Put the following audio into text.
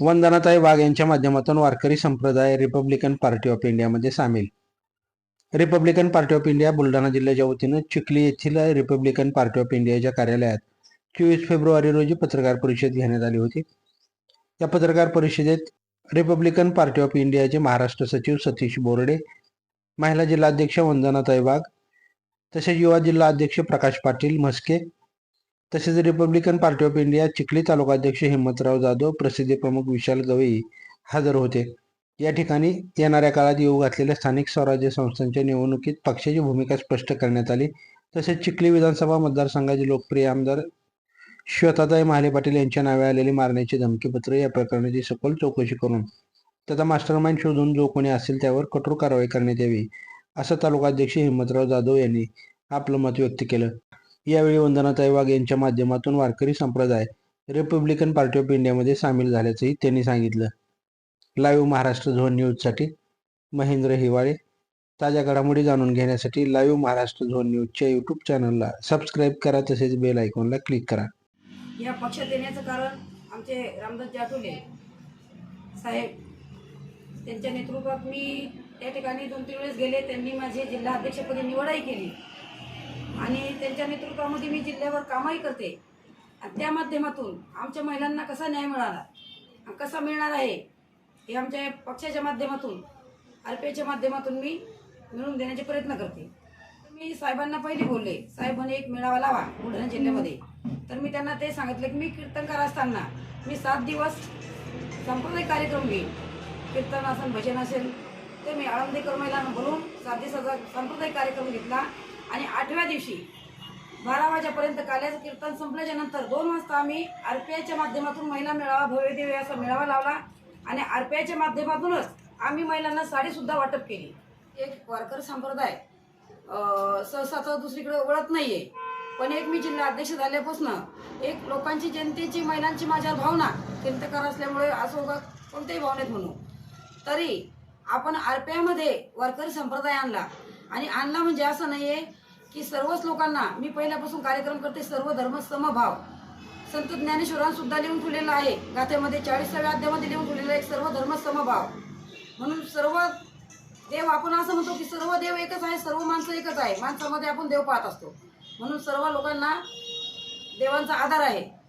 वंदनाताई वाघ यांच्या माध्यमातून वारकरी संप्रदाय रिपब्लिकन पार्टी ऑफ इंडियामध्ये सामील. Republican party of India Buldhana जिल्ह्याच्या वतीनं चिखली येथील रिपब्लिकन पार्टी ऑफ इंडियाच्या कार्यालयात चोवीस फेब्रुवारी रोजी पत्रकार परिषद घेण्यात आली होती. या पत्रकार परिषदेत रिपब्लिकन पार्टी ऑफ इंडियाचे महाराष्ट्र सचिव सतीश बोर्डे महिला जिल्हाध्यक्ष वंदनाताई वाघ तसेच युवा जिल्हा अध्यक्ष प्रकाश पाटील म्हस्के तसेच republican party of India Chikhli तालुका अध्यक्ष हिम्मतराव जाधव प्रसिद्धी प्रमुख विशाल गवई हजर होते. या ठिकाणी येणाऱ्या काळात येऊ घातलेल्या स्थानिक स्वराज्य संस्थांच्या निवडणुकीत पक्षाची भूमिका स्पष्ट करण्यात आली. तसेच चिखली विधानसभा मतदारसंघाचे लोकप्रिय आमदार श्वेताताई महाले पाटील यांच्या नावे आलेली मारण्याची धमकीपत्र या प्रकरणाची सखोल चौकशी करून त्याचा मास्टरमाइंड शोधून जो कोणी असेल त्यावर कठोर कारवाई करण्यात यावी असं तालुकाध्यक्ष हिम्मतराव जाधव यांनी आपलं मत व्यक्त केलं. यावेळी वंदनाताई वाघ यांच्या माध्यमातून वारकरी संप्रदाय रिपब्लिकन पार्टी ऑफ इंडियामध्ये सामील झाल्याचंही त्यांनी सांगितलं. लाईव्ह महाराष्ट्र झोन न्यूजसाठी महेंद्र हिवाळे. ताज्या घडामोडी जाणून घेण्यासाठी लाईव्ह महाराष्ट्र झोन न्यूजच्या यूट्यूब चॅनलला सबस्क्राईब करा तसेच बेल आयकॉनला क्लिक करा. या पक्षात येण्याचं कारण आमचे रामदास जाटोले साहेब. त्यांच्या नेतृत्वात मी त्या ठिकाणी दोन तीन वेळेस गेले त्यांनी माझी जिल्हा अध्यक्षपदी निवडही केली. आणि त्यांच्या नेतृत्वामध्ये मी जिल्ह्यावर कामही करते. आणि त्या माध्यमातून आमच्या महिलांना कसा न्याय मिळाला कसा मिळणार आहे हे आमच्या पक्षाच्या माध्यमातून आर पी आयच्या माध्यमातून मी मिळवून देण्याचे प्रयत्न करते. मी साहेबांना पहिले बोलले साहेब म्हणे एक मेळावा लावा बुलढाणा जिल्ह्यामध्ये. तर मी त्यांना ते सांगितलं की मी कीर्तनकार असताना मी सात दिवस सांप्रदायिक कार्यक्रम घेईन. कीर्तन असेल भजन असेल ते मी आळंदीकर महिलांना बोलून सात दिवसाचा सांप्रदायिक कार्यक्रम घेतला. आणि आठव्या दिवशी बारा वाजेपर्यंत काल्याचं कीर्तन संपल्याच्या नंतर दोन वाजता आम्ही आर पी आयच्या माध्यमातून महिला मेळावा भव्य दिव्य असा मेळावा लावला. आणि आर पी आयच्या माध्यमातूनच आम्ही महिलांना साडीसुद्धा वाटप केली. एक वारकर संप्रदाय सहसा तर दुसरीकडे ओळख आहे पण एक मी जिल्हा अध्यक्ष झाल्यापासून एक लोकांची जनतेची महिलांची माझ्यावर भावना कीर्तकार असल्यामुळे असं कोणत्याही भावनेत म्हणू. तरी आपण आरपीआयमध्ये वारकरी संप्रदाय आणला. आणि आणला म्हणजे असं नाहीये की सर्वच लोकांना मी पहिल्यापासून कार्यक्रम करते सर्व धर्म समभाव. संत ज्ञानेश्वरांनी सुद्धा लिहून ठेवलेला आहे. गाथेमध्ये चाळीसाव्या अध्यामध्ये लिहून ठेवलेलं आहे सर्व धर्म समभाव. म्हणून सर्व देव आपण असं म्हणतो की सर्व देव एकच आहे सर्व माणसं एकच आहे. माणसामध्ये आपण देव पाहत असतो. म्हणून सर्व लोकांना देवांचा आधार आहे.